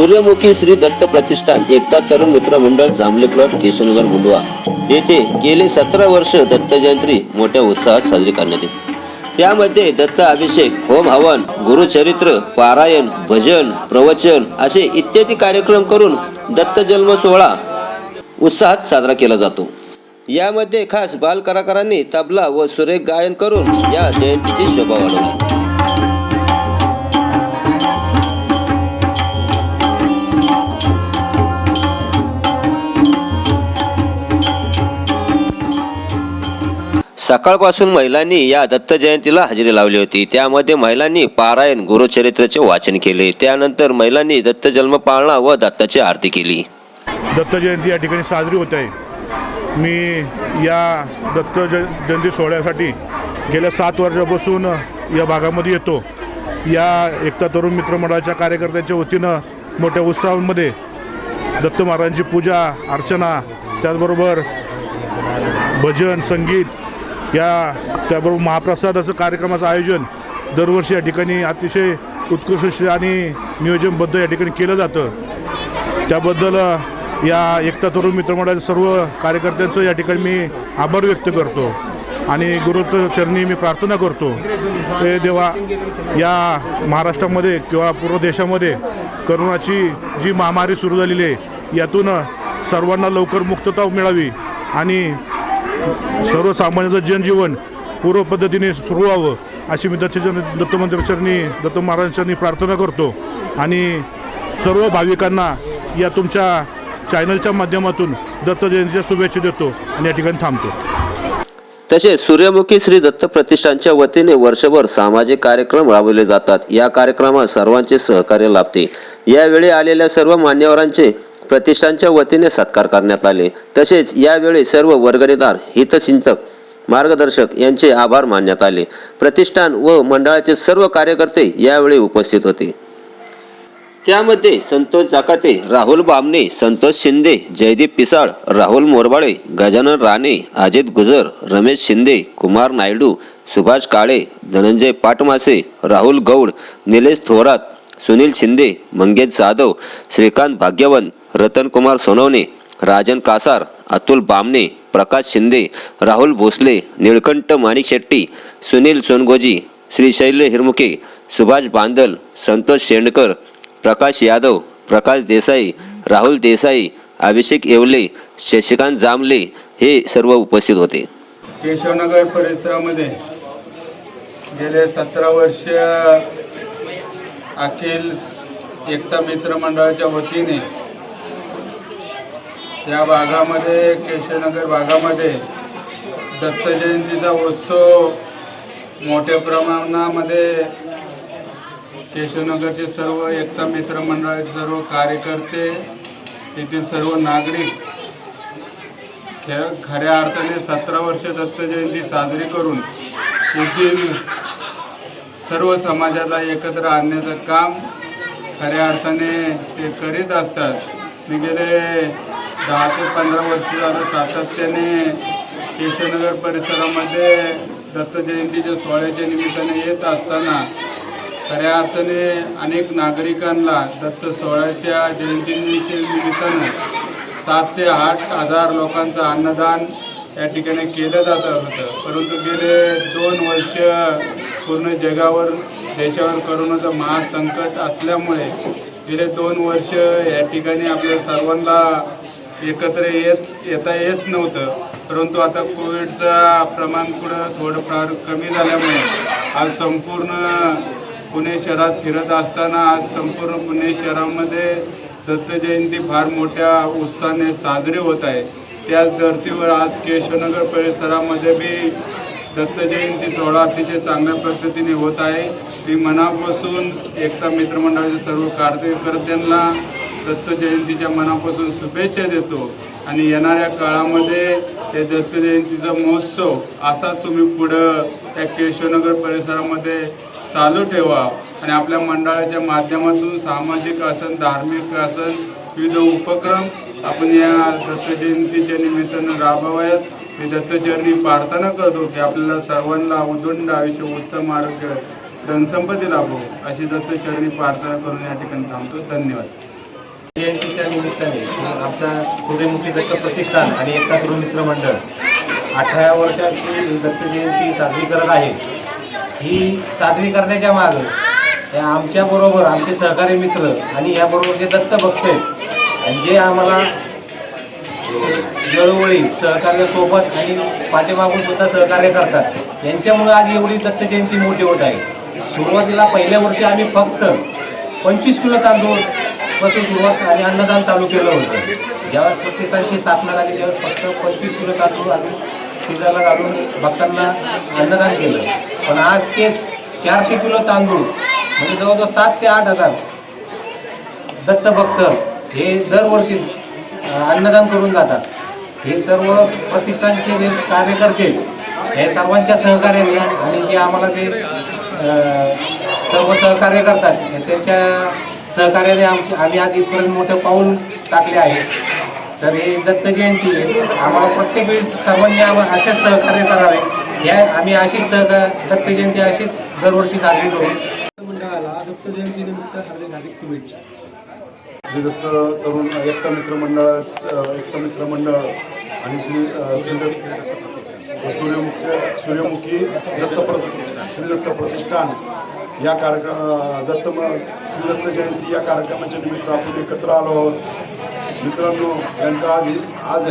सूर्यमुखी श्री दत्त प्रतिष्ठान एकता तरुण मित्र मंडळ जांभले प्लॉट केशवनगर मुंडवा. येथे गेले सतरा वर्ष दत्त जयंती मोठ्या उत्साहात साजरी करण्यात येते. त्यामध्ये दत्त अभिषेक होम हवन गुरुचरित्र पारायण भजन प्रवचन असे इत्यादी कार्यक्रम करून दत्त जन्म सोहळा उत्साहात साजरा केला जातो. यामध्ये खास बाल कलाकारांनी तबला व सुरेख गायन करून या जयंतीची शोभा वाढवली. सकाळपासून महिलांनी या दत्त जयंतीला हजेरी लावली होती. त्यामध्ये महिलांनी पारायण गुरुचरित्राचे वाचन केले. त्यानंतर महिलांनी दत्त जन्म पाळणा व दत्ताची आरती केली. दत्त जयंती या ठिकाणी साजरी होत आहे. मी या दत्त ज जयंती सोहळ्यासाठी गेल्या सात वर्षापासून या भागामध्ये येतो. या एकता तरुण मित्रमंडळाच्या कार्यकर्त्यांच्या वतीनं मोठ्या उत्सवांमध्ये दत्त महाराजांची पूजा अर्चना त्याचबरोबर भजन संगीत या त्याबरोबर महाप्रसादाचं कार्यक्रमाचं आयोजन दरवर्षी या ठिकाणी अतिशय उत्कृष्ट आणि नियोजनबद्ध या ठिकाणी केलं जातं. त्याबद्दल या एकता तरुण मित्रमंडळाच्या सर्व कार्यकर्त्यांचं या ठिकाणी मी आभार व्यक्त करतो आणि गुरुत्वचरणी मी प्रार्थना करतो हे देवा या महाराष्ट्रामध्ये किंवा पूर्ण देशामध्ये करोनाची जी महामारी सुरू झालेली आहे यातून सर्वांना लवकर मुक्तता मिळावी आणि सर्वसामान्यांचं जनजीवन पूर्व पद्धतीने सुरू व्हावं अशी मी दत्त दत्त दत्त महाराजांनी प्रार्थना करतो. आणि सर्व भाविकांना या तुमच्या चॅनलच्या माध्यमातून दत्त जयंतीच्या शुभेच्छा देतो आणि या ठिकाणी थांबतो. तसेच सूर्यमुखी श्री दत्त प्रतिष्ठानच्या वतीने वर्षभर सामाजिक कार्यक्रम राबवले जातात. या कार्यक्रमात सर्वांचे सहकार्य लाभते. यावेळी आलेल्या सर्व मान्यवरांचे प्रतिष्ठानच्या वतीने सत्कार करण्यात आले. तसेच यावेळी सर्व वर्गणीदार हितचिंतक मार्गदर्शक यांचे आभार मानण्यात आले. प्रतिष्ठान व मंडळाचे सर्व कार्यकर्ते यावेळी उपस्थित होते. त्यामध्ये संतोष जाकाते राहुल बामणे संतोष शिंदे जयदीप पिसाळ राहुल मोरबाळे गजानन राणे अजित गुजर रमेश शिंदे कुमार नायडू सुभाष काळे धनंजय पाटमासे राहुल गौड निलेश थोरात सुनील शिंदे मंगेश जाधव श्रीकांत भाग्यवन रतनकुमार सोनवणे राजन कासार अतुल बामणे प्रकाश शिंदे राहुल भोसले निळकंठ माणिक शेट्टी सुनील सोनगोजी श्रीशैल्य हिरमुके सुभाष बांदल संतोष शेंडकर प्रकाश यादव प्रकाश देसाई राहुल देसाई अभिषेक येवले शशिकांत जांभले हे सर्व उपस्थित होते. केशवनगर परिसरामध्ये गेले सतरा वर्ष अखिल एकता मित्र मंडळाच्या वतीने या भागामध्ये केशवनगर भागामध्ये दत्त जयंतीचा उत्सव मोठ्या प्रमाणामध्ये केशवनगरचे सर्व एकता मित्र मंडळाचे सर्व कार्यकर्ते येथील सर्व नागरिक खे खऱ्या अर्थाने सतरा वर्ष दत्त जयंती साजरी करून येथील सर्व समाजाला एकत्र आणण्याचं काम खऱ्या अर्थाने ते करीत असतात. मी गेले दहा ते पंधरा वर्ष झालं सातत्याने केशवनगर परिसरामध्ये दत्त जयंतीच्या सोहळ्याच्या निमित्ताने येत असताना खऱ्या अर्थाने अनेक नागरिकांना दत्त सोहळ्याच्या जयंतीच्या निमित्तानं सात ते आठ हजार लोकांचं अन्नदान या ठिकाणी केलं जात होतं. परंतु गेले दोन वर्ष पूर्ण जगावर देशावर करोनाचं महासंकट असल्यामुळे गेले दोन वर्ष या ठिकाणी आपल्या सर्वांना एकत्र येत येता येत नव्हतं. परंतु आता कोविडचा प्रमाण पुढं थोडंफार कमी झाल्यामुळे आज संपूर्ण पुणे शहरात फिरत असताना आज संपूर्ण पुणे शहरामध्ये दत्त जयंती फार मोठ्या उत्साहाने साजरी होत आहे. त्याच धर्तीवर आज केशवनगर परिसरामध्ये बी दत्त जयंती सोहळा अतिशय चांगल्या पद्धतीने होत आहे. मी मनापासून एकता मित्रमंडळाचे सर्व कार्यकर्त्यांना दत्त जयंतीच्या मनापासून शुभेच्छा देतो. आणि येणाऱ्या काळामध्ये हे दत्त जयंतीचा महोत्सव असाच तुम्ही पुढं त्या केशवनगर परिसरामध्ये चालू ठेवा. आणि आपल्या मंडळाच्या माध्यमातून सामाजिक असन धार्मिक असन विविध उपक्रम आपण या दत्त जयंतीच्या निमित्तानं राबवाव्यात मी दत्तचरणी प्रार्थना करतो की आपल्याला सर्वांना उदंड आयुष्य उत्तम आरोग्य धनसंपत्ती लाभो अशी दत्तचरणी प्रार्थना करून या ठिकाणी थांबतो. धन्यवाद. जयंतीच्या निमित्ताने आपला सूर्यमुखी दत्त प्रतिष्ठान आणि एकता तरुण मित्र मंडळ अठराव्या वर्षाची दत्त जयंती साजरी करत आहे. ही साजरी करण्याच्या मागं या आमच्याबरोबर आमचे सहकारी मित्र आणि याबरोबर जे दत्त भक्त आहेत आणि जे आम्हाला वेळोवेळी सहकार्यासोबत आणि पाठीमागून सुद्धा सहकार्य करतात. यांच्यामुळे आज एवढी दत्त जयंती मोठी होत आहे. सुरुवातीला पहिल्या वर्षी आम्ही फक्त पंचवीस किलो तांदूळपासून सुरुवात आणि अन्नदान चालू केलं होतं. ज्यावेळेस प्रतिष्ठानची स्थापना झाली त्यावेळेस फक्त पंचवीस किलो तांदूळ आम्ही शिजायला घालून भक्तांना अन्नदान केलं. पण आज तेच चारशे किलो तांदूळ म्हणजे जवळजवळ सात ते आठ हजार दत्त भक्त हे दरवर्षी अन्नदान करून जातात. हे सर्व प्रतिष्ठानचे जे कार्यकर्ते हे सर्वांच्या सहकार्याने आणि जे आम्हाला जे सर्व सहकार्य करतात हे त्यांच्या सहकार्याने आमची आम्ही आज इथपर्यंत मोठं पाऊल टाकले आहे. तर हे दत्त जयंती आम्हाला प्रत्येक वेळी सर्वांनी आम्हाला असेच सहकार्य करावे. या आम्ही अशीच सहकार दत्त जयंती अशीच दरवर्षी साजरी करू. मंडळाला दत्त जयंतीनिमित्त हार्दिक हार्दिक शुभेच्छा. श्रीदत्त तरुण एकता मित्र मंडळ एकता मित्र मंडळ आणि श्री श्रीदत्त सूर्यमुख सूर्यमुखी सूर्यमुखी दत्त प्र श्रीदत्त प्रतिष्ठान या कार्यक्रम दत्त म- जयंती या कार्यक्रमाच्या निमित्त आपण एकत्र आलो आहोत. मित्रांनो यांचं आज आज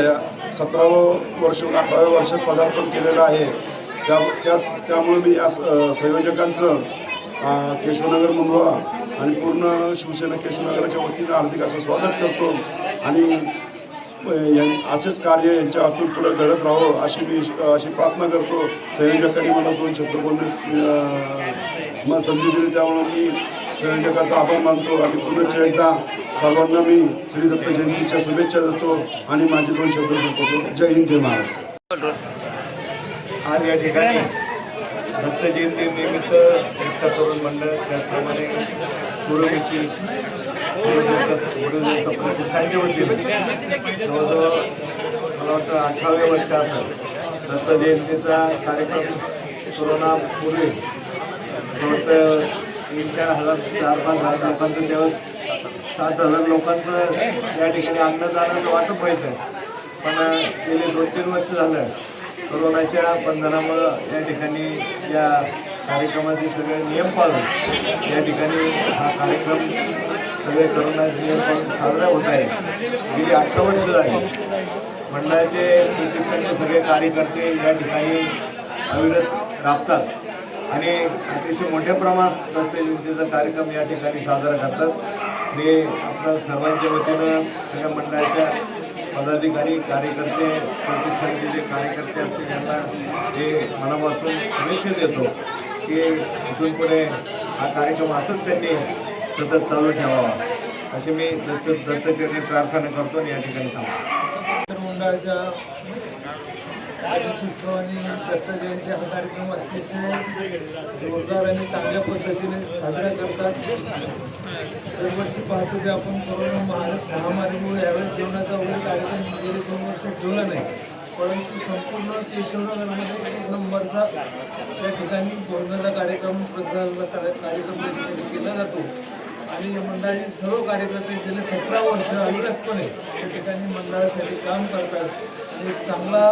सतरावं वर्ष अठराव्या वर्षात पदार्पण केलेलं आहे. त्या त्या त्यामुळे मी या संयोजकांचं केशवनगर मुंबवा आणि पूर्ण शिवसेना केशवनगराच्या वतीनं हार्दिक असं स्वागत करतो. आणि असेच कार्य यांच्या हातून पुढे घडत राहावं अशी मी अशी प्रार्थना करतो. संयोजकांनी मला दोन शब्द बोलण्यास संधी दिली त्यामुळे मी संयोजकाचा आभार मानतो. आणि पुन्हा एकदा सर्वांना मी श्री दत्त जयंतीच्या शुभेच्छा देतो आणि माझे दोन शब्द संपवतो. जय हिंद जय महाराष्ट्र. आज या ठिकाणी दत्त जयंती निमित्त एकता तरुण मंडळ त्याचप्रमाणे पूर्वमुखी प्रतिष्ठानचे वतीने जवळजवळ मला वाटतं अठराव्या वर्ष असं दत्त जयंतीचा कार्यक्रम कोरोनापूर्वी जवळजवळ तीन चार हजार चार पाच हजार लोकांचं त्यावेळेस सात हजार लोकांचं या ठिकाणी अन्नदानाचं वाटप व्हायचं पण गेले दोन तीन वर्ष झालं कोरोनाच्या बंधनामुळं या ठिकाणी या कार्यक्रमाचे सगळे नियम पाळून या ठिकाणी हा कार्यक्रम सगळे कोरोनाचे नियम पाळून साजरा होत आहे. गेली अठरा वर्ष झाली मंडळाचे प्रतिष्ठानचे सगळे कार्यकर्ते या ठिकाणी अविरत राबतात आणि अतिशय मोठ्या प्रमाणात दत्त कार्यक्रम या ठिकाणी साजरा करतात. मी आपल्या सर्वांच्या वतीनं सगळ्या मंडळाच्या पदाधिकारी कार्यकर्ते प्रतिष्ठानचे जे कार्यकर्ते असतील त्यांना हे मनापासून शुभेच्छा देतो. की इथून पुढे हा कार्यक्रम असंच त्यांनी सतत चालू ठेवावा. अशी मी दत्त दत्तचरणी प्रार्थना करतो आणि या ठिकाणी सांगतो तर मंडळाच्या उत्सवाने आणि दत्त जयंती हा कार्यक्रम अतिशय जोरदार आणि चांगल्या पद्धतीने साजरा करतात. दरवर्षी पाहतो की आपण कोरोना महामारीमुळे यावेळेस जेवणाचा वगैरे कार्यक्रम गेले दोन वर्ष ठेवला नाही. परंतु संपूर्ण केशवनगरमध्ये एक नंबरचा त्या ठिकाणी बोलण्याचा कार्यक्रम प्रसाराचा कार्यक्रम केला जातो. आणि या मंडळाचे सर्व कार्यकर्ते गेले सतरा वर्ष अविरतपणे त्या ठिकाणी मंडळासाठी काम करतात. आणि एक चांगला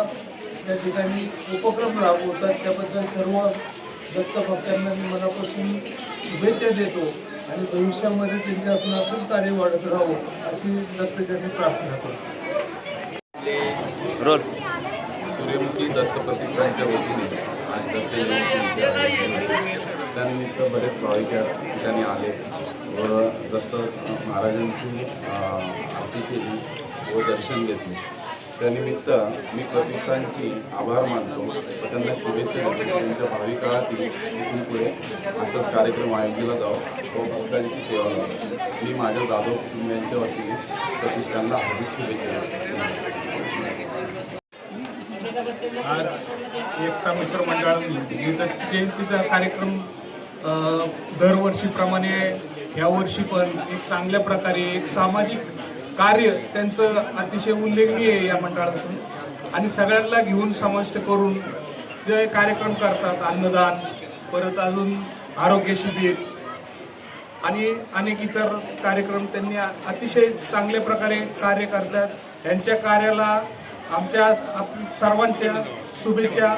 त्या ठिकाणी उपक्रम राबवतात. त्याबद्दल सर्व दत्तभक्तांना मी मनापासून शुभेच्छा देतो. आणि भविष्यामध्ये त्यांच्यातून असंच कार्य वाढत राहू अशी दत्तजनी प्रार्थना करतो. सूर्यमुखी दत्त प्रतिष्ठानच्या वतीने आणि दत्त त्यानिमित्त बरेच भाविक ठिकाणी आले व दत्त महाराजांची आरती केली व दर्शन घेतले. त्यानिमित्त मी प्रतिष्ठानची आभार मानतो. व त्यांना शुभेच्छा देतो. त्यांच्या भावी काळातील इथून पुढे असंच कार्यक्रम आयोजिला जावं. व भक्तांची सेवा मी माझ्या जाधव कुटुंबियांच्या वतीने प्रतिष्ठानला हार्दिक शुभेच्छा देतो. आज एकता मित्र मंडळाने जयंतीचा कार्यक्रम दरवर्षीप्रमाणे दरवर्षीप्रमाणे यावर्षी पण एक चांगल्या प्रकारे एक सामाजिक कार्य त्यांचं अतिशय उल्लेखनीय आहे या मंडळापासून. आणि सगळ्यांना घेऊन समाविष्ट करून जे कार्यक्रम करतात अन्नदान परत अजून आरोग्य शिबिर आणि अनेक इतर कार्यक्रम त्यांनी अतिशय चांगल्या प्रकारे कार्य करतात. त्यांच्या कार्याला आमच्या आप- सर्वांच्या शुभेच्छा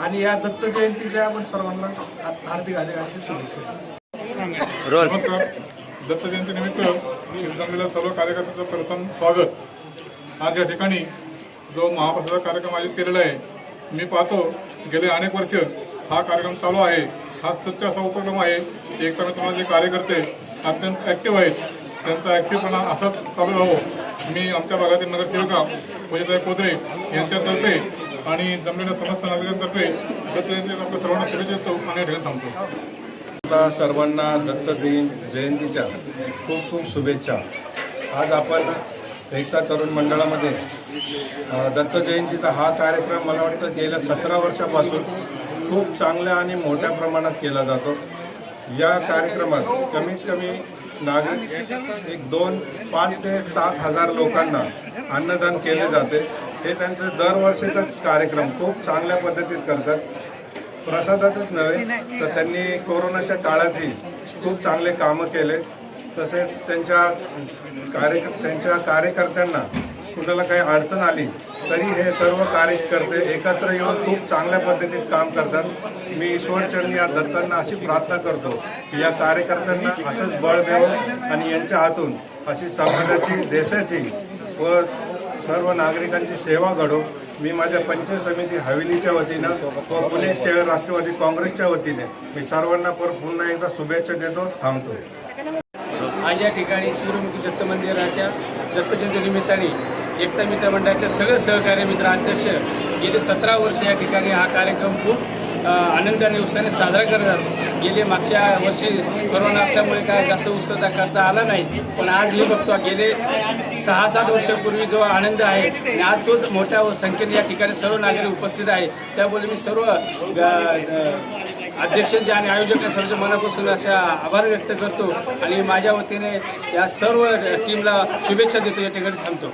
आणि या दत्त जयंतीच्या आपण सर्वांना हार्दिक हार्दिक अशी शुभेच्छा. नमस्कार. दत्त जयंतीनिमित्त जमलेल्या सर्व कार्यकर्त्यांचं प्रथम स्वागत. आज या ठिकाणी जो महाप्रसादा कार्यक्रम आयोजित केलेला आहे मी पाहतो गेले अनेक वर्ष हा कार्यक्रम चालू आहे. हा सत्य असा उपक्रम आहे की एक तर जे कार्यकर्ते अत्यंत ऍक्टिव्ह आहेत. त्यांचा ऍक्टिव्हपणा असाच चालू राहो. मी आमच्या भागातील नगरसेविका पूजाताई कोदरे यांच्यातर्फे आणि जमलेल्या समस्त नागरिकांतर्फे दत्त आपल्या सर्वांना शुभेच्छा देतो आणि या थांबतो. आपल्या सर्वांना दत्त दिन जयंतीच्या खूप खूप शुभेच्छा. आज आपण एकता तरुण मंडळामध्ये दत्त जयंतीचा हा कार्यक्रम मला वाटतं गेल्या सतरा वर्षापासून खूप चांगल्या आणि मोठ्या प्रमाणात केला जातो. या कार्यक्रमात कमीत कमी नागरिक एक दोन पाच ते सात हजार लोकांना अन्नदान केले जाते. हे त्यांचं दरवर्षीचाच कार्यक्रम खूप चांगल्या पद्धतीत करतात. प्रसादाचंच नव्हे तर त्यांनी कोरोनाच्या काळातही खूप चांगले कामं केले. तसेच त्यांच्या कार्य त्यांच्या कार्यकर्त्यांना कुणाला काही अडचण आली तरी हे सर्व कार्यकर्ते एकत्र येऊन खूप चांगल्या पद्धतीत काम करतात. मी ईश्वरचरणी या दत्तांना अशी प्रार्थना करतो की या कार्यकर्त्यांना असंच बळ द्यावं आणि यांच्या हातून अशी समाजाची देशाची व सर्व नागरिकांची सेवा घडो. मी माझ्या पंचायत समिती हवेलीच्या वतीनं व पुणे शहर राष्ट्रवादी काँग्रेसच्या वतीने मी सर्वांना पर पुन्हा एकदा शुभेच्छा देतो थांबतो. आज या ठिकाणी सूर्यमुखी दत्त मंदिराच्या दत्तजयंती निमित्ताने एकता मित्र मंडळाचे सगळे सहकारी मित्र अध्यक्ष गेले सतरा वर्ष या ठिकाणी हा कार्यक्रम खूप आनंदाने उत्साहाने साजरा करतात. गेले मागच्या वर्षी कोरोना असल्यामुळे काय जास्त उत्साह करता आला नाही. पण आज हे बघतो गेले सहा सात वर्षापूर्वी जो आनंद आहे आणि आज तोच मोठ्या संख्येने या ठिकाणी सर्व नागरिक उपस्थित आहे. त्यामुळे मी सर्व अध्यक्ष जे अध्यक्षांचे आणि आयोजकांच्या सर्व मनापासून अशा आभार व्यक्त करतो आणि माझ्या वतीने या सर्व टीमला शुभेच्छा देतो. या ठिकाणी थांबतो.